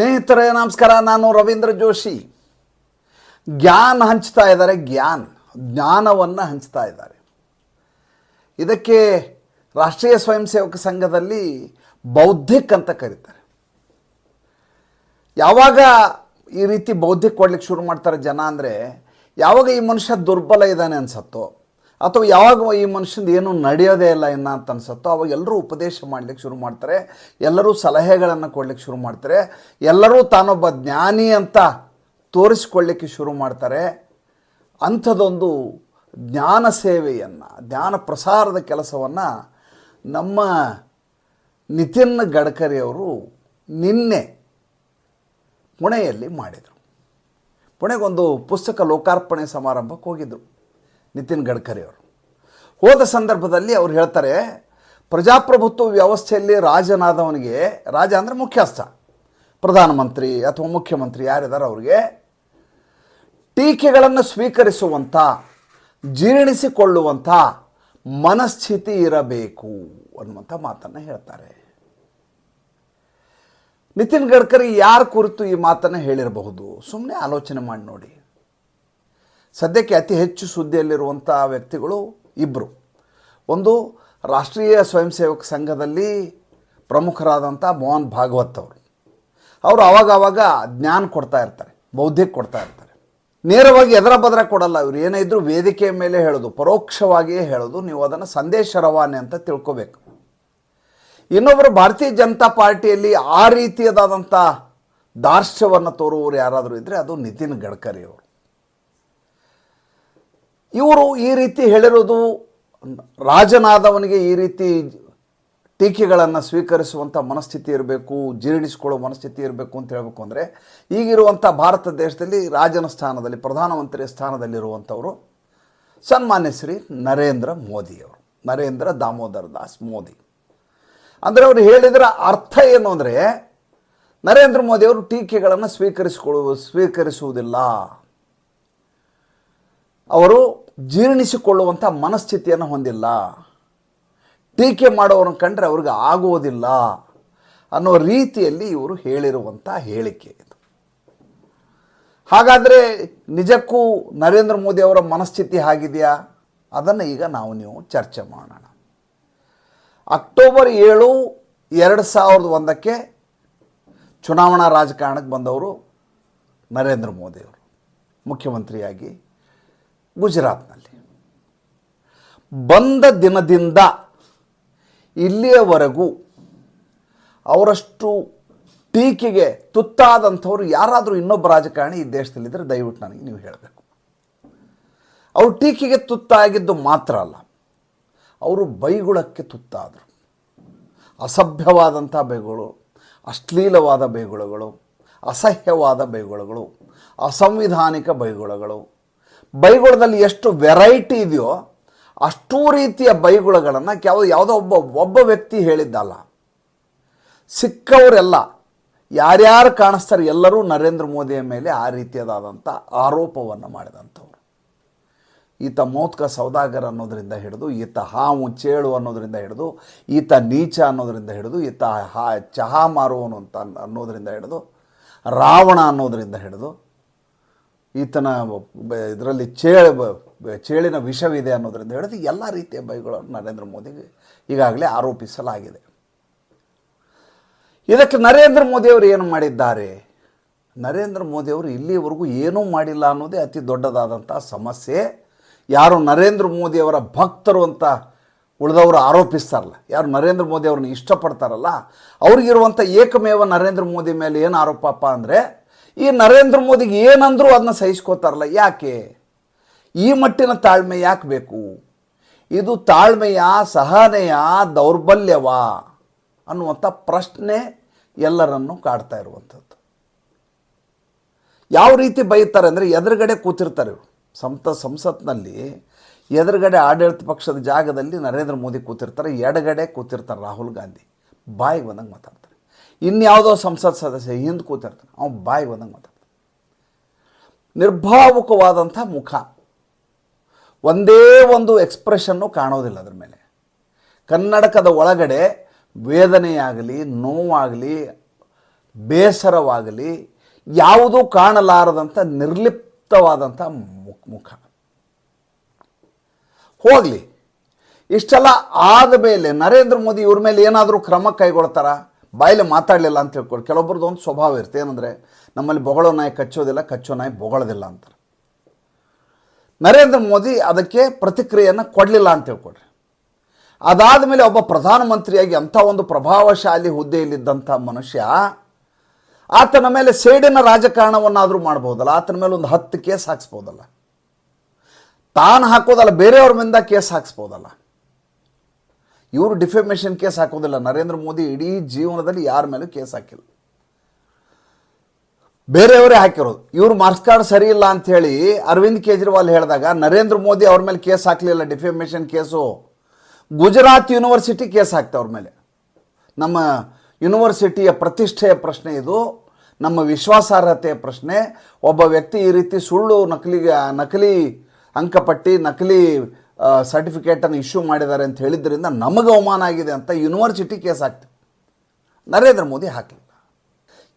ಸ್ನೇಹಿತರೆ, ನಮಸ್ಕಾರ. ನಾನು ರವೀಂದ್ರ ಜೋಶಿ. ಜ್ಞಾನ ಹಂಚ್ತಾ ಇದ್ದಾರೆ, ಜ್ಞಾನ್. ಜ್ಞಾನವನ್ನು ಹಂಚ್ತಾ ಇದ್ದಾರೆ. ಇದಕ್ಕೆ ರಾಷ್ಟ್ರೀಯ ಸ್ವಯಂ ಸೇವಕ ಸಂಘದಲ್ಲಿ ಬೌದ್ಧಿಕ್ ಅಂತ ಕರೀತಾರೆ. ಯಾವಾಗ ಈ ರೀತಿ ಬೌದ್ಧಿಕ್ ಕೊಡ್ಲಿಕ್ಕೆ ಶುರು ಮಾಡ್ತಾರೆ ಜನ ಅಂದರೆ, ಯಾವಾಗ ಈ ಮನುಷ್ಯ ದುರ್ಬಲ ಇದ್ದಾನೆ ಅನ್ಸತ್ತೋ ಅಥವಾ ಯಾವಾಗ ಈ ಮನುಷ್ಯಂದು ಏನು ನಡೆಯೋದೇ ಇಲ್ಲ ಇನ್ನು ಅಂತ ಅನ್ಸುತ್ತೋ, ಅವಾಗ ಎಲ್ಲರೂ ಉಪದೇಶ ಮಾಡಲಿಕ್ಕೆ ಶುರು ಮಾಡ್ತಾರೆ, ಎಲ್ಲರೂ ಸಲಹೆಗಳನ್ನು ಕೊಡ್ಲಿಕ್ಕೆ ಶುರು ಮಾಡ್ತಾರೆ, ಎಲ್ಲರೂ ತಾನೊಬ್ಬ ಜ್ಞಾನಿ ಅಂತ ತೋರಿಸ್ಕೊಳ್ಳಿಕ್ಕೆ ಶುರು ಮಾಡ್ತಾರೆ. ಅಂಥದ್ದೊಂದು ಜ್ಞಾನ ಸೇವೆಯನ್ನು, ಜ್ಞಾನ ಪ್ರಸಾರದ ಕೆಲಸವನ್ನು ನಮ್ಮ ನಿತಿನ್ ಗಡ್ಕರಿ ಅವರು ನಿನ್ನೆ ಪುಣೆಯಲ್ಲಿ ಮಾಡಿದರು. ಪುಣೆಗೊಂದು ಪುಸ್ತಕ ಲೋಕಾರ್ಪಣೆ ಸಮಾರಂಭಕ್ಕೆ ಹೋಗಿದ್ದರು ನಿತಿನ್ ಗಡ್ಕರಿ ಅವರು. ಹೋದ ಸಂದರ್ಭದಲ್ಲಿ ಅವ್ರು ಹೇಳ್ತಾರೆ, ಪ್ರಜಾಪ್ರಭುತ್ವ ವ್ಯವಸ್ಥೆಯಲ್ಲಿ ರಾಜನಾದವನಿಗೆ, ರಾಜ ಅಂದರೆ ಮುಖ್ಯಸ್ಥ, ಪ್ರಧಾನಮಂತ್ರಿ ಅಥವಾ ಮುಖ್ಯಮಂತ್ರಿ ಯಾರಿದ್ದಾರೆ ಅವ್ರಿಗೆ, ಟೀಕೆಗಳನ್ನು ಸ್ವೀಕರಿಸುವಂಥ, ಜೀರ್ಣಿಸಿಕೊಳ್ಳುವಂಥ ಮನಸ್ಥಿತಿ ಇರಬೇಕು ಅನ್ನುವಂಥ ಮಾತನ್ನು ಹೇಳ್ತಾರೆ. ನಿತಿನ್ ಗಡ್ಕರಿ ಯಾರ ಕುರಿತು ಈ ಮಾತನ್ನು ಹೇಳಿರಬಹುದು? ಸುಮ್ಮನೆ ಆಲೋಚನೆ ಮಾಡಿ ನೋಡಿ. ಸದ್ಯಕ್ಕೆ ಅತಿ ಹೆಚ್ಚು ಸುದ್ದಿಯಲ್ಲಿರುವಂಥ ವ್ಯಕ್ತಿಗಳು ಇಬ್ಬರು ಒಂದು ರಾಷ್ಟ್ರೀಯ ಸ್ವಯಂ ಸೇವಕ ಸಂಘದಲ್ಲಿ ಪ್ರಮುಖರಾದಂಥ ಮೋಹನ್ ಭಾಗವತ್ ಅವರು. ಅವರು ಆವಾಗವಾಗ ಜ್ಞಾನ ಕೊಡ್ತಾ ಇರ್ತಾರೆ, ಬೌದ್ಧಿಕ ಕೊಡ್ತಾ ಇರ್ತಾರೆ. ನೇರವಾಗಿ ಎದರ ಬದರ ಕೊಡಲ್ಲ ಇವರು. ಏನೇ ಇದ್ರೂ ವೇದಿಕೆಯ ಮೇಲೆ ಹೇಳೋದು, ಪರೋಕ್ಷವಾಗಿಯೇ ಹೇಳೋದು, ನೀವು ಅದನ್ನು ಸಂದೇಶ ರವಾನೆ ಅಂತ ತಿಳ್ಕೊಬೇಕು. ಇನ್ನೊಬ್ಬರು ಭಾರತೀಯ ಜನತಾ ಪಾರ್ಟಿಯಲ್ಲಿ ಆ ರೀತಿಯದಾದಂಥ ದಾರ್ಶ್ಯವನ್ನು ತೋರುವವರು ಯಾರಾದರೂ ಇದ್ದರೆ ಅದು ನಿತಿನ್ ಗಡ್ಕರಿ ಅವರು. ಇವರು ಈ ರೀತಿ ಹೇಳಿರೋದು ರಾಜನಾದವನಿಗೆ ಈ ರೀತಿ ಟೀಕೆಗಳನ್ನು ಸ್ವೀಕರಿಸುವಂಥ ಮನಸ್ಥಿತಿ ಇರಬೇಕು, ಜೀರ್ಣಿಸಿಕೊಳ್ಳೋ ಮನಸ್ಥಿತಿ ಇರಬೇಕು ಅಂತ ಹೇಳಬೇಕು ಅಂದರೆ ಈಗಿರುವಂಥ ಭಾರತ ದೇಶದಲ್ಲಿ ರಾಜನ ಸ್ಥಾನದಲ್ಲಿ ಪ್ರಧಾನಮಂತ್ರಿ ಸ್ಥಾನದಲ್ಲಿರುವಂಥವರು ಸನ್ಮಾನ್ಯ ಶ್ರೀ ನರೇಂದ್ರ ಮೋದಿಯವರು ನರೇಂದ್ರ ದಾಮೋದರ್ ದಾಸ್ ಮೋದಿ. ಅಂದರೆ ಅವರು ಹೇಳಿದರ ಅರ್ಥ ಏನು ಅಂದರೆ, ನರೇಂದ್ರ ಮೋದಿಯವರು ಟೀಕೆಗಳನ್ನು ಸ್ವೀಕರಿಸಿಕೊಳ್ಳುವ, ಸ್ವೀಕರಿಸುವುದಿಲ್ಲ. ಅವರು ಜೀರ್ಣಿಸಿಕೊಳ್ಳುವಂಥ ಮನಸ್ಥಿತಿಯನ್ನು ಹೊಂದಿಲ್ಲ. ಟೀಕೆ ಮಾಡೋರನ್ನು ಕಂಡ್ರೆ ಅವ್ರಿಗೆ ಆಗೋದಿಲ್ಲ ಅನ್ನೋ ರೀತಿಯಲ್ಲಿ ಇವರು ಹೇಳಿರುವಂಥ ಹೇಳಿಕೆ ಇದು. ಹಾಗಾದರೆ ನಿಜಕ್ಕೂ ನರೇಂದ್ರ ಮೋದಿ ಅವರ ಮನಸ್ಥಿತಿ ಹಾಗಿದೆಯಾ? ಅದನ್ನು ಈಗ ನಾವು ನೀವು ಚರ್ಚೆ ಮಾಡೋಣ. ಅಕ್ಟೋಬರ್ ಏಳು ಎರಡು ಸಾವಿರದ ಒಂದಕ್ಕೆ ಚುನಾವಣಾ ರಾಜಕಾರಣಕ್ಕೆ ಬಂದವರು ನರೇಂದ್ರ ಮೋದಿಯವರು ಮುಖ್ಯಮಂತ್ರಿಯಾಗಿ ಗುಜರಾತ್ನಲ್ಲಿ. ಬಂದ ದಿನದಿಂದ ಇಲ್ಲಿಯವರೆಗೂ ಅವರಷ್ಟು ಟೀಕೆಗೆ ತುತ್ತಾದಂಥವ್ರು ಯಾರಾದರೂ ಇನ್ನೊಬ್ಬ ರಾಜಕಾರಣಿ ಈ ದೇಶದಲ್ಲಿದ್ದರೆ ದಯವಿಟ್ಟು ನನಗೆ ನೀವು ಹೇಳಬೇಕು. ಅವರು ಟೀಕೆಗೆ ತುತ್ತಾಗಿದ್ದು ಮಾತ್ರ ಅಲ್ಲ, ಅವರು ಬೈಗುಳಕ್ಕೆ ತುತ್ತಾದರು. ಅಸಭ್ಯವಾದಂಥ ಬೈಗುಳು, ಅಶ್ಲೀಲವಾದ ಬೈಗುಳಗಳು, ಅಸಹ್ಯವಾದ ಬೈಗುಳಗಳು, ಅಸಂವಿಧಾನಿಕ ಬೈಗುಳಗಳು ಬೈಗುಳದಲ್ಲಿ ಎಷ್ಟು ವೆರೈಟಿ ಇದೆಯೋ ಅಷ್ಟೂ ರೀತಿಯ ಬೈಗುಳಗಳನ್ನು ಯಾವ ಯಾವುದೋ ಒಬ್ಬ ಒಬ್ಬ ವ್ಯಕ್ತಿ ಹೇಳಿದ್ದಲ್ಲ. ಸಿಕ್ಕವರೆಲ್ಲ, ಯಾರ್ಯಾರು ಕಾಣಿಸ್ತಾರೆ ಎಲ್ಲರೂ ನರೇಂದ್ರ ಮೋದಿಯ ಮೇಲೆ ಆ ರೀತಿಯದಾದಂಥ ಆರೋಪವನ್ನು ಮಾಡಿದಂಥವ್ರು. ಈತ ಮೌತ್ಕ ಸೌದಾಗರ್ ಅನ್ನೋದರಿಂದ ಹಿಡಿದು, ಈತ ಹಾವು ಚೇಳು ಅನ್ನೋದರಿಂದ ಹಿಡಿದು, ಈತ ನೀಚ ಅನ್ನೋದರಿಂದ ಹಿಡಿದು, ಈತ ಹಾ ಚಹಾ ಮಾರುವನು ಅಂತ ಅನ್ನೋದರಿಂದ ಹಿಡಿದು, ರಾವಣ ಅನ್ನೋದರಿಂದ ಹಿಡಿದು ಈತನ ಇದರಲ್ಲಿ ಚೇಳ ಚೇಳಿನ ವಿಷವಿದೆ ಅನ್ನೋದರಿಂದ ಹಿಡಿದು ಎಲ್ಲ ರೀತಿಯ ಬೈಗಳನ್ನು ನರೇಂದ್ರ ಮೋದಿಗೆ ಈಗಾಗಲೇ ಆರೋಪಿಸಲಾಗಿದೆ. ಇದಕ್ಕೆ ನರೇಂದ್ರ ಮೋದಿಯವರು ಏನು ಮಾಡಿದ್ದಾರೆ? ನರೇಂದ್ರ ಮೋದಿಯವರು ಇಲ್ಲಿವರೆಗೂ ಏನೂ ಮಾಡಿಲ್ಲ ಅನ್ನೋದೇ ಅತಿ ದೊಡ್ಡದಾದಂಥ ಸಮಸ್ಯೆ. ಯಾರು ನರೇಂದ್ರ ಮೋದಿಯವರ ಭಕ್ತರು ಅಂತ ಉಳಿದವರು ಆರೋಪಿಸ್ತಾರಲ್ಲ, ಯಾರು ನರೇಂದ್ರ ಮೋದಿ ಅವ್ರನ್ನ ಇಷ್ಟಪಡ್ತಾರಲ್ಲ, ಅವ್ರಿಗಿರುವಂಥ ಏಕಮೇವ ನರೇಂದ್ರ ಮೋದಿ ಮೇಲೆ ಏನು ಆರೋಪಪ್ಪ ಅಂದರೆ ಈ ನರೇಂದ್ರ ಮೋದಿಗೆ ಏನಂದ್ರೂ ಅದನ್ನ ಸಹಿಸ್ಕೋತಾರಲ್ಲ, ಯಾಕೆ? ಈ ಮಟ್ಟಿನ ತಾಳ್ಮೆ ಯಾಕೆ ಬೇಕು? ಇದು ತಾಳ್ಮೆಯ, ಸಹನೆಯ, ದೌರ್ಬಲ್ಯವ ಅನ್ನುವಂಥ ಪ್ರಶ್ನೆ ಎಲ್ಲರನ್ನು ಕಾಡ್ತಾ ಇರುವಂಥದ್ದು. ಯಾವ ರೀತಿ ಬೈತಾರೆ ಅಂದರೆ ಎದುರುಗಡೆ ಕೂತಿರ್ತಾರೆ ಇವರು. ಸಂತ ಸಂಸತ್ನಲ್ಲಿ ಎದುರುಗಡೆ ಆಡಳಿತ ಪಕ್ಷದ ಜಾಗದಲ್ಲಿ ನರೇಂದ್ರ ಮೋದಿ ಕೂತಿರ್ತಾರೆ, ಎಡಗಡೆ ಕೂತಿರ್ತಾರೆ ರಾಹುಲ್ ಗಾಂಧಿ. ಬಾಯಿಗೆ ಬಂದಂಗೆ ಮಾತಾಡ್ತಾರೆ. ಇನ್ಯಾವುದೋ ಸಂಸತ್ ಸದಸ್ಯ, ಹಿಂದೆ ಕೂತಿರ್ತಾನೆ. ಅವನು ಬಾಯಿ ಬಂದಂಗೆ ಮಾತಾಡ್ತಾನೆ. ನಿರ್ಭಾವುಕವಾದಂಥ ಮುಖ. ಒಂದೇ ಒಂದು ಎಕ್ಸ್ಪ್ರೆಷನ್ನು ಕಾಣೋದಿಲ್ಲ ಅದ್ರ ಮೇಲೆ. ಕನ್ನಡಕದ ಒಳಗಡೆ ವೇದನೆಯಾಗಲಿ, ನೋವಾಗಲಿ, ಬೇಸರವಾಗಲಿ, ಯಾವುದೂ ಕಾಣಲಾರದಂಥ ನಿರ್ಲಿಪ್ತವಾದಂಥ ಮುಖ ಮುಖ. ಹೋಗಲಿ. ಇಷ್ಟೆಲ್ಲ ಆದ ಮೇಲೆ ನರೇಂದ್ರ ಮೋದಿ ಇವ್ರ ಮೇಲೆ ಏನಾದರೂ ಕ್ರಮ ಕೈಗೊಳ್ತಾರ? ಬಾಯಲ್ಲಿ ಮಾತಾಡಲಿಲ್ಲ ಅಂತ ಹೇಳ್ಕೊಡಿ. ಕೆಲವೊಬ್ರದ್ದು ಒಂದು ಸ್ವಭಾವ ಇರುತ್ತೆ. ಏನಂದರೆ, ನಮ್ಮಲ್ಲಿ ಬೊಗಳೋ ನಾಯಿ ಕಚ್ಚೋದಿಲ್ಲ, ಕಚ್ಚೋ ನಾಯಿ ಬೊಗಳೋದಿಲ್ಲ ಅಂತಾರೆ. ನರೇಂದ್ರ ಮೋದಿ ಅದಕ್ಕೆ ಪ್ರತಿಕ್ರಿಯೆಯನ್ನು ಕೊಡಲಿಲ್ಲ ಅಂತ ಹೇಳ್ಕೊಡ್ರಿ. ಅದಾದ ಮೇಲೆ ಒಬ್ಬ ಪ್ರಧಾನಮಂತ್ರಿಯಾಗಿ ಅಂಥ ಒಂದು ಪ್ರಭಾವಶಾಲಿ ಹುದ್ದೆಯಲ್ಲಿದ್ದಂಥ ಮನುಷ್ಯ, ಆತನ ಮೇಲೆ ಸೇಡಿನ ರಾಜಕಾರಣವನ್ನಾದರೂ ಮಾಡ್ಬೋದಲ್ಲ, ಆತನ ಮೇಲೆ ಒಂದು ಹತ್ತು ಕೇಸ್ ಹಾಕ್ಸ್ಬೋದಲ್ಲ. ತಾನು ಹಾಕೋದಲ್ಲ, ಬೇರೆಯವ್ರ ಮೇಲಿಂದ ಕೇಸ್ ಹಾಕ್ಸ್ಬೋದಲ್ಲ. ಇವರು ಡಿಫೆಮೇಷನ್ ಕೇಸ್ ಹಾಕೋದಿಲ್ಲ. ನರೇಂದ್ರ ಮೋದಿ ಇಡೀ ಜೀವನದಲ್ಲಿ ಯಾರ ಮೇಲೂ ಕೇಸ್ ಹಾಕಿಲ್ಲ. ಬೇರೆಯವರೇ ಹಾಕಿರೋದು. ಇವ್ರು ಮಾರ್ಕ್ಸ್ ಕಾರ್ಡ್ ಸರಿ ಇಲ್ಲ ಅಂತ ಹೇಳಿ ಅರವಿಂದ್ ಕೇಜ್ರಿವಾಲ್ ಹೇಳಿದಾಗ, ನರೇಂದ್ರ ಮೋದಿ ಅವ್ರ ಮೇಲೆ ಕೇಸ್ ಹಾಕಲಿಲ್ಲ defamation case Gujarat university case ಹಾಕ್ತೆ ಅವ್ರ ಮೇಲೆ. ನಮ್ಮ ಯೂನಿವರ್ಸಿಟಿಯ ಪ್ರತಿಷ್ಠೆಯ ಪ್ರಶ್ನೆ ಇದು, ನಮ್ಮ ವಿಶ್ವಾಸಾರ್ಹತೆಯ ಪ್ರಶ್ನೆ. ಒಬ್ಬ ವ್ಯಕ್ತಿ ಈ ರೀತಿ ಸುಳ್ಳು ನಕಲಿಗೆ, ನಕಲಿ ಅಂಕಪಟ್ಟಿ, ನಕಲಿ ಸರ್ಟಿಫಿಕೇಟನ್ನು ಇಶ್ಯೂ ಮಾಡಿದ್ದಾರೆ ಅಂತ ಹೇಳಿದ್ದರಿಂದ ನಮಗೆ ಅವಮಾನ ಆಗಿದೆ ಅಂತ ಯೂನಿವರ್ಸಿಟಿ ಕೇಸ್ ಹಾಕ್ತೀವಿ ನರೇಂದ್ರ ಮೋದಿ ಹಾಕಲಿಲ್ಲ.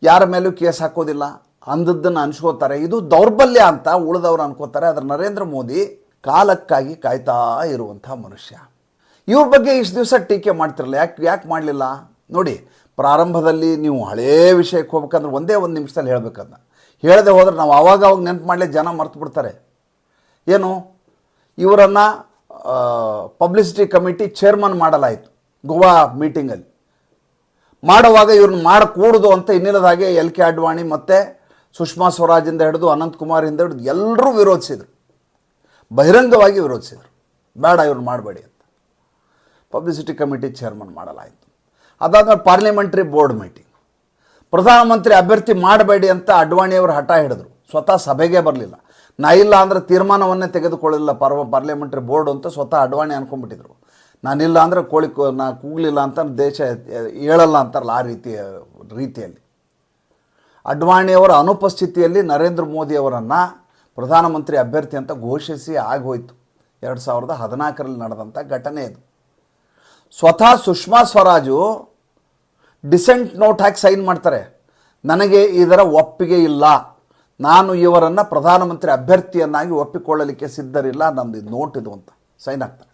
ಯಾರ ಮೇಲೂ ಕೇಸ್ ಹಾಕೋದಿಲ್ಲ. ಅಂದದ್ದನ್ನು ಅನ್ಸ್ಕೋತಾರೆ ಇದು ದೌರ್ಬಲ್ಯ ಅಂತ ಉಳಿದವರು ಅನ್ಕೋತಾರೆ ಆದರೆ ನರೇಂದ್ರ ಮೋದಿ ಕಾಲಕ್ಕಾಗಿ ಕಾಯ್ತಾ ಇರುವಂಥ ಮನುಷ್ಯ. ಇವ್ರ ಬಗ್ಗೆ ಇಷ್ಟು ದಿವಸ ಟೀಕೆ ಮಾಡ್ತಿರಲ್ಲ ಯಾಕೆ ಯಾಕೆ ಮಾಡಲಿಲ್ಲ? ನೋಡಿ, ಪ್ರಾರಂಭದಲ್ಲಿ ನೀವು ಹಳೇ ವಿಷಯಕ್ಕೆ ಹೋಗ್ಬೇಕಂದ್ರೆ ಒಂದೇ ಒಂದು ನಿಮಿಷದಲ್ಲಿ ಹೇಳ್ಬೇಕಂದ ಹೇಳದೆ ಹೋದರೆ ನಾವು ಆವಾಗ ಅವಾಗ ನೆನಪು ಮಾಡಲಿ ಜನ ಮರ್ತು ಬಿಡ್ತಾರೆ. ಏನು? ಇವರನ್ನು ಪಬ್ಲಿಸಿಟಿ ಕಮಿಟಿ ಚೇರ್ಮನ್ ಮಾಡಲಾಯಿತು, ಗೋವಾ ಮೀಟಿಂಗಲ್ಲಿ ಮಾಡುವಾಗ ಇವ್ರನ್ನ ಮಾಡಕೂಡದು ಅಂತ ಇನ್ನಿಲ್ಲದಾಗೆ ಎಲ್ ಕೆ ಅಡ್ವಾಣಿ ಮತ್ತು ಸುಷ್ಮಾ ಸ್ವರಾಜಿಂದ ಹಿಡಿದು ಅನಂತ್ ಕುಮಾರಿಂದ ಹಿಡಿದು ಎಲ್ಲರೂ ವಿರೋಧಿಸಿದರು. ಬಹಿರಂಗವಾಗಿ ವಿರೋಧಿಸಿದರು. ಬೇಡ ಇವ್ರನ್ನ ಮಾಡಬೇಡಿ ಅಂತ. ಪಬ್ಲಿಸಿಟಿ ಕಮಿಟಿ ಚೇರ್ಮನ್ ಮಾಡಲಾಯಿತು. ಅದಾದಮೇಲೆ ಪಾರ್ಲಿಮೆಂಟ್ರಿ ಬೋರ್ಡ್ ಮೀಟಿಂಗ್ ಪ್ರಧಾನಮಂತ್ರಿ ಅಭ್ಯರ್ಥಿ ಮಾಡಬೇಡಿ ಅಂತ ಅಡ್ವಾಣಿಯವರು ಹಠ ಹಿಡಿದ್ರು. ಸ್ವತಃ ಸಭೆಗೆ ಬರಲಿಲ್ಲ. ನಾ ಇಲ್ಲ ಅಂದರೆ ತೀರ್ಮಾನವನ್ನೇ ತೆಗೆದುಕೊಳ್ಳಿಲ್ಲ ಪರ್ವ ಪಾರ್ಲಿಮೆಂಟ್ರಿ ಬೋರ್ಡ್ ಅಂತ ಸ್ವತಃ ಅಡ್ವಾಣಿ ಅನ್ಕೊಂಡ್ಬಿಟ್ಟಿದ್ರು. ನಾನಿಲ್ಲ ಅಂದರೆ ಕೋಳಿ ನಾ ಕೂಗ್ಲಿಲ್ಲ ಅಂತ ದೇಶ ಹೇಳಲ್ಲ ಅಂತಾರಲ್ಲ ಆ ರೀತಿಯ ರೀತಿಯಲ್ಲಿ. ಅಡ್ವಾಣಿಯವರ ಅನುಪಸ್ಥಿತಿಯಲ್ಲಿ ನರೇಂದ್ರ ಮೋದಿಯವರನ್ನು ಪ್ರಧಾನಮಂತ್ರಿ ಅಭ್ಯರ್ಥಿ ಅಂತ ಘೋಷಿಸಿ ಆಗೋಯ್ತು. ಎರಡು ಸಾವಿರದ ಹದಿನಾಲ್ಕರಲ್ಲಿ ನಡೆದಂಥ ಘಟನೆ ಇದು. ಸ್ವತಃ ಸುಷ್ಮಾ ಸ್ವರಾಜು ಡಿಸೆಂಟ್ ನೋಟ್ ಹಾಕಿ ಸೈನ್ ಮಾಡ್ತಾರೆ. ನನಗೆ ಇದರ ಒಪ್ಪಿಗೆ ಇಲ್ಲ. ನಾನು ಇವರನ್ನು ಪ್ರಧಾನಮಂತ್ರಿ ಅಭ್ಯರ್ಥಿಯನ್ನಾಗಿ ಒಪ್ಪಿಕೊಳ್ಳಲಿಕ್ಕೆ ಸಿದ್ಧರಿಲ್ಲ ನಮ್ಮದು ಇದು ನೋಟ್ ಇದು ಅಂತ. ಸೈನ್ ಆಗ್ತಾರೆ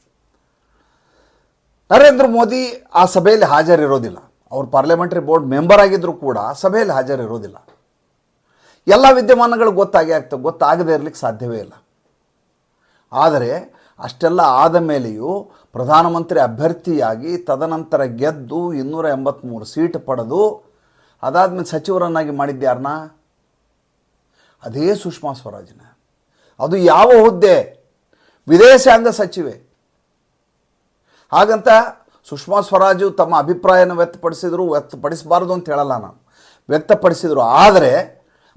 ನರೇಂದ್ರ ಮೋದಿ ಆ ಸಭೆಯಲ್ಲಿ ಹಾಜರಿರೋದಿಲ್ಲ. ಅವರು ಪಾರ್ಲಿಮೆಂಟರಿ ಬೋರ್ಡ್ ಮೆಂಬರ್ ಆಗಿದ್ದರೂ ಕೂಡ ಸಭೆಯಲ್ಲಿ ಹಾಜರಿರೋದಿಲ್ಲ. ಎಲ್ಲ ವಿದ್ಯಮಾನಗಳು ಗೊತ್ತಾಗೇ ಆಗ್ತವೆ ಗೊತ್ತಾಗದೇ ಇರಲಿಕ್ಕೆ ಸಾಧ್ಯವೇ ಇಲ್ಲ. ಆದರೆ ಅಷ್ಟೆಲ್ಲ ಆದ ಮೇಲೆಯೂ ಪ್ರಧಾನಮಂತ್ರಿ ಅಭ್ಯರ್ಥಿಯಾಗಿ ತದನಂತರ ಗೆದ್ದು ಇನ್ನೂರ ಎಂಬತ್ತ್ಮೂರು ಸೀಟ್ ಪಡೆದು ಅದಾದ್ಮೇಲೆ ಸಚಿವರನ್ನಾಗಿ ಮಾಡಿದ್ಯಾರನ್ನ ಅದೇ ಸುಷ್ಮಾ ಸ್ವರಾಜ್ನ. ಅದು ಯಾವ ಹುದ್ದೆ? ವಿದೇಶಾಂಗ ಸಚಿವೆ. ಹಾಗಂತ ಸುಷ್ಮಾ ಸ್ವರಾಜು ತಮ್ಮ ಅಭಿಪ್ರಾಯನ ವ್ಯಕ್ತಪಡಿಸಿದ್ರು, ವ್ಯಕ್ತಪಡಿಸಬಾರ್ದು ಅಂತ ಹೇಳಲ್ಲ ನಾನು. ವ್ಯಕ್ತಪಡಿಸಿದರು. ಆದರೆ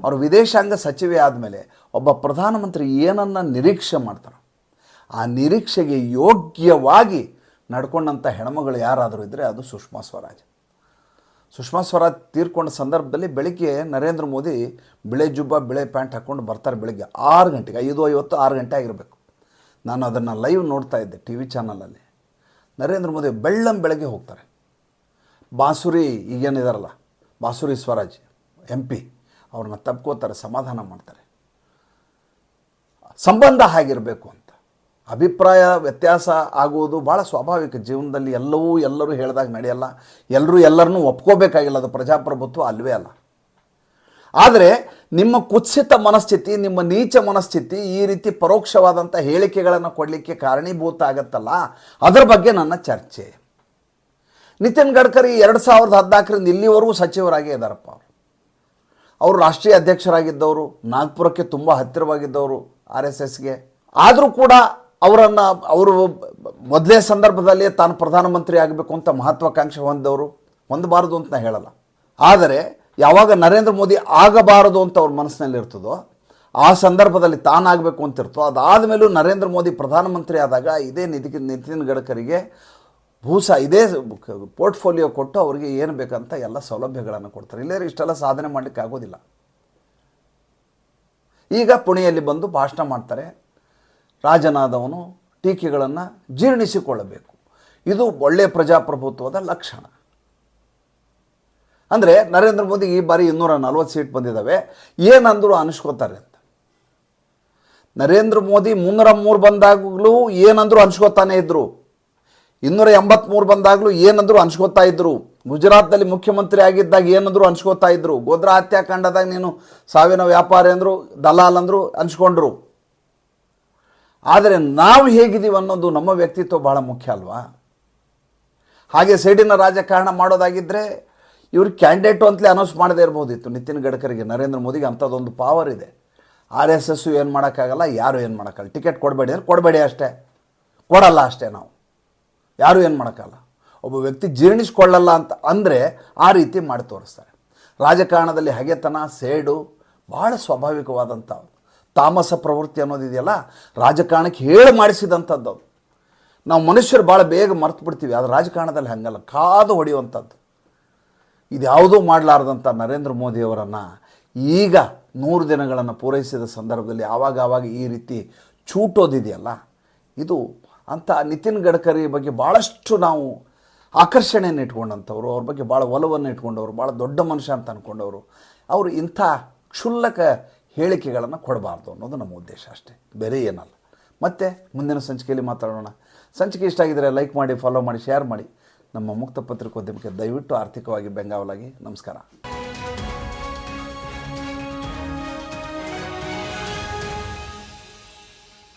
ಅವರು ವಿದೇಶಾಂಗ ಸಚಿವೆ ಆದಮೇಲೆ ಒಬ್ಬ ಪ್ರಧಾನಮಂತ್ರಿ ಏನನ್ನ ನಿರೀಕ್ಷೆ ಮಾಡ್ತಾರೆ, ಆ ನಿರೀಕ್ಷೆಗೆ ಯೋಗ್ಯವಾಗಿ ನಡ್ಕೊಂಡಂಥ ಹೆಣ್ಮಗಳು ಯಾರಾದರೂ ಇದ್ದರೆ ಅದು ಸುಷ್ಮಾ ಸ್ವರಾಜ್. ಸುಷ್ಮಾ ಸ್ವರಾಜ್ ತೀರ್ಕೊಂಡ ಸಂದರ್ಭದಲ್ಲಿ ಬೆಳಿಗ್ಗೆ ನರೇಂದ್ರ ಮೋದಿ ಬಿಳೆ ಜುಬ್ಬ, ಬಿಳೆ ಪ್ಯಾಂಟ್ ಹಾಕ್ಕೊಂಡು ಬರ್ತಾರೆ ಬೆಳಿಗ್ಗೆ ಆರು ಗಂಟೆಗೆ, ಐದು ಐವತ್ತು, ಆರು ಗಂಟೆ ಆಗಿರಬೇಕು. ನಾನು ಅದನ್ನು ಲೈವ್ ನೋಡ್ತಾ ಇದ್ದೆ ಟಿ ವಿ ಚಾನಲಲ್ಲಿ. ನರೇಂದ್ರ ಮೋದಿ ಬೆಳ್ಳಂ ಬೆಳಗ್ಗೆ ಹೋಗ್ತಾರೆ. ಬಾಸುರಿ ಈಗೇನಿದಾರಲ್ಲ, ಬಾಸುರಿ ಸ್ವರಾಜ್ ಎಂ ಪಿ, ಅವ್ರನ್ನ ತಪ್ಕೋತಾರೆ ಸಮಾಧಾನ ಮಾಡ್ತಾರೆ. ಸಂಬಂಧ ಆಗಿರಬೇಕು ಅಂತ. ಅಭಿಪ್ರಾಯ ವ್ಯತ್ಯಾಸ ಆಗುವುದು ಭಾಳ ಸ್ವಾಭಾವಿಕ. ಜೀವನದಲ್ಲಿ ಎಲ್ಲವೂ ಎಲ್ಲರೂ ಹೇಳಿದಾಗ ನಡೆಯಲ್ಲ. ಎಲ್ಲರೂ ಎಲ್ಲರನ್ನೂ ಒಪ್ಕೋಬೇಕಾಗಿಲ್ಲ. ಅದು ಪ್ರಜಾಪ್ರಭುತ್ವ ಅಲ್ವೇ ಅಲ್ಲ. ಆದರೆ ನಿಮ್ಮ ಕುತ್ಸಿತ ಮನಸ್ಥಿತಿ, ನಿಮ್ಮ ನೀಚ ಮನಸ್ಥಿತಿ ಈ ರೀತಿ ಪರೋಕ್ಷವಾದಂಥ ಹೇಳಿಕೆಗಳನ್ನು ಕೊಡಲಿಕ್ಕೆ ಕಾರಣೀಭೂತ ಆಗತ್ತಲ್ಲ? ಅದರ ಬಗ್ಗೆ ನನ್ನ ಚರ್ಚೆ. ನಿತಿನ್ ಗಡ್ಕರಿ ಎರಡು ಸಾವಿರದ ಹದಿನಾಲ್ಕರಿಂದ ಇಲ್ಲಿವರೆಗೂ ಸಚಿವರಾಗೇ ಇದ್ದಾರಪ್ಪ ಅವರು. ಅವರು ರಾಷ್ಟ್ರೀಯ ಅಧ್ಯಕ್ಷರಾಗಿದ್ದವರು, ನಾಗ್ಪುರಕ್ಕೆ ತುಂಬ ಹತ್ತಿರವಾಗಿದ್ದವರು, ಆರ್ ಎಸ್ ಎಸ್ಗೆ. ಆದರೂ ಕೂಡ ಅವರನ್ನು ಅವರು ಮೊದಲೇ ಸಂದರ್ಭದಲ್ಲಿ ತಾನು ಪ್ರಧಾನಮಂತ್ರಿ ಆಗಬೇಕು ಅಂತ ಮಹತ್ವಾಕಾಂಕ್ಷೆ ಹೊಂದವರು, ಹೊಂದಬಾರದು ಅಂತ ನಾ ಹೇಳಲ್ಲ. ಆದರೆ ಯಾವಾಗ ನರೇಂದ್ರ ಮೋದಿ ಆಗಬಾರದು ಅಂತ ಅವ್ರ ಮನಸ್ಸಿನಲ್ಲಿ ಇರ್ತದೋ, ಆ ಸಂದರ್ಭದಲ್ಲಿ ತಾನಾಗಬೇಕು ಅಂತಿರ್ತೋ ಅದಾದ ಮೇಲೂ ನರೇಂದ್ರ ಮೋದಿ ಪ್ರಧಾನಮಂತ್ರಿ ಆದಾಗ ಇದೇ ನಿಧಿ, ನಿತಿನ್ ಗಡ್ಕರಿಗೆ ಭೂಸ, ಇದೇ ಪೋರ್ಟ್ಫೋಲಿಯೋ ಕೊಟ್ಟು ಅವರಿಗೆ ಏನು ಬೇಕಂತ ಎಲ್ಲ ಸೌಲಭ್ಯಗಳನ್ನು ಕೊಡ್ತಾರೆ. ಇಲ್ಲೇ ಇಷ್ಟೆಲ್ಲ ಸಾಧನೆ ಮಾಡಲಿಕ್ಕೆ ಆಗೋದಿಲ್ಲ. ಈಗ ಪುಣೆಯಲ್ಲಿ ಬಂದು ಭಾಷಣ ಮಾಡ್ತಾರೆ. ರಾಜನಾದವನು ಟೀಕೆಗಳನ್ನು ಜೀರ್ಣಿಸಿಕೊಳ್ಳಬೇಕು. ಇದು ಒಳ್ಳೆಯ ಪ್ರಜಾಪ್ರಭುತ್ವದ ಲಕ್ಷಣ. ಅಂದರೆ ನರೇಂದ್ರ ಮೋದಿ ಈ ಬಾರಿ ಇನ್ನೂರ ನಲ್ವತ್ತು ಸೀಟ್ ಬಂದಿದ್ದಾವೆ ಏನಂದ್ರು ಅನಿಸ್ಕೋತಾರೆ ಅಂತ. ನರೇಂದ್ರ ಮೋದಿ ಮುನ್ನೂರ ಮೂರು ಬಂದಾಗಲೂ ಏನಂದ್ರು ಅನಿಸ್ಕೋತಾನೆ ಇದ್ದರು ಇನ್ನೂರ ಎಂಬತ್ತ್ಮೂರು ಬಂದಾಗಲೂ ಏನಂದರೂ ಅನ್ಸ್ಕೋತಾ ಇದ್ರು. ಗುಜರಾತ್ನಲ್ಲಿ ಮುಖ್ಯಮಂತ್ರಿ ಆಗಿದ್ದಾಗ ಏನಂದ್ರು ಅನ್ಸ್ಕೋತಾ ಇದ್ರು. ಗೋದ್ರಾ ಹತ್ಯಾಕಾಂಡದಾಗ ನೀನು ಸಾವಿನ ವ್ಯಾಪಾರಿ ಅಂದರು, ದಲಾಲ್ ಅಂದರು ಅನ್ಸ್ಕೊಂಡ್ರು. ಆದರೆ ನಾವು ಹೇಗಿದ್ದೀವಿ ಅನ್ನೋದು ನಮ್ಮ ವ್ಯಕ್ತಿತ್ವ ಭಾಳ ಮುಖ್ಯ ಅಲ್ವಾ? ಹಾಗೆ ಸೈಡಿನ ರಾಜಕಾರಣ ಮಾಡೋದಾಗಿದ್ದರೆ ಇವರು ಕ್ಯಾಂಡಿಡೇಟು ಅಂತಲೇ ಅನೌನ್ಸ್ ಮಾಡದೇ ಇರ್ಬೋದಿತ್ತು. ನಿತಿನ್ ಗಡ್ಕರಿಗೆ, ನರೇಂದ್ರ ಮೋದಿಗೆ ಅಂಥದ್ದೊಂದು ಪಾವರ್ ಇದೆ. ಆರ್ ಎಸ್ ಎಸ್ಸು ಏನು ಮಾಡೋಕ್ಕಾಗಲ್ಲ, ಯಾರು ಏನು ಮಾಡೋಕ್ಕಲ್ಲ ಟಿಕೆಟ್ ಕೊಡಬೇಡಿ ಅಂದ್ರೆ ಕೊಡಬೇಡಿ ಅಷ್ಟೇ. ಕೊಡಲ್ಲ ಅಷ್ಟೇ ನಾವು. ಯಾರು ಏನು ಮಾಡೋಕ್ಕಲ್ಲ ಒಬ್ಬ ವ್ಯಕ್ತಿ ಜೀರ್ಣಿಸ್ಕೊಳ್ಳಲ್ಲ ಅಂತ ಅಂದರೆ ಆ ರೀತಿ ಮಾಡಿ ತೋರಿಸ್ತಾರೆ. ರಾಜಕಾರಣದಲ್ಲಿ ಹಗೆತನ, ಸೇಡು ಭಾಳ ಸ್ವಾಭಾವಿಕವಾದಂಥ ತಾಮಸ ಪ್ರವೃತ್ತಿ ಅನ್ನೋದಿದೆಯಲ್ಲ, ರಾಜಕಾರಣಕ್ಕೆ ಹೇಳಿ ಮಾಡಿಸಿದಂಥದ್ದು ಅದು. ನಾವು ಮನುಷ್ಯರು ಭಾಳ ಬೇಗ ಮರ್ತು ಬಿಡ್ತೀವಿ ಅದು ರಾಜಕಾರಣದಲ್ಲಿ ಹಂಗಲ್ಲ, ಕಾದು ಹೊಡೆಯುವಂಥದ್ದು. ಇದ್ಯಾವುದೂ ಮಾಡಲಾರ್ದಂಥ ನರೇಂದ್ರ ಮೋದಿಯವರನ್ನು ಈಗ ನೂರು ದಿನಗಳನ್ನು ಪೂರೈಸಿದ ಸಂದರ್ಭದಲ್ಲಿ ಆವಾಗ ಆವಾಗ ಈ ರೀತಿ ಚೂಟೋದಿದೆಯಲ್ಲ. ಇದು ಅಂಥ ನಿತಿನ್ ಗಡ್ಕರಿ ಬಗ್ಗೆ ಭಾಳಷ್ಟು ನಾವು ಆಕರ್ಷಣೆಯನ್ನು ಇಟ್ಕೊಂಡಂಥವ್ರು, ಅವ್ರ ಬಗ್ಗೆ ಭಾಳ ಒಲವನ್ನು ಇಟ್ಕೊಂಡವರು, ಭಾಳ ದೊಡ್ಡ ಮನುಷ್ಯ ಅಂತ ಅಂದ್ಕೊಂಡವರು ಅವರು ಇಂಥ ಕ್ಷುಲ್ಲಕ ಹೇಳಿಕೆಗಳನ್ನು ಕೊಡಬಾರ್ದು ಅನ್ನೋದು ನಮ್ಮ ಉದ್ದೇಶ ಅಷ್ಟೇ. ಬೇರೆ ಏನಲ್ಲ. ಮತ್ತೆ ಮುಂದಿನ ಸಂಚಿಕೆಯಲ್ಲಿ ಮಾತಾಡೋಣ. ಸಂಚಿಕೆ ಇಷ್ಟ ಆಗಿದರೆ ಲೈಕ್ ಮಾಡಿ ಫಾಲೋ ಮಾಡಿ ಶೇರ್ ಮಾಡಿ. ನಮ್ಮ ಮುಕ್ತ ಪತ್ರಿಕೋದ್ಯಮಕ್ಕೆ ದಯವಿಟ್ಟು ಆರ್ಥಿಕವಾಗಿ ಬೆಂಗಾವಲಾಗಿ. ನಮಸ್ಕಾರ.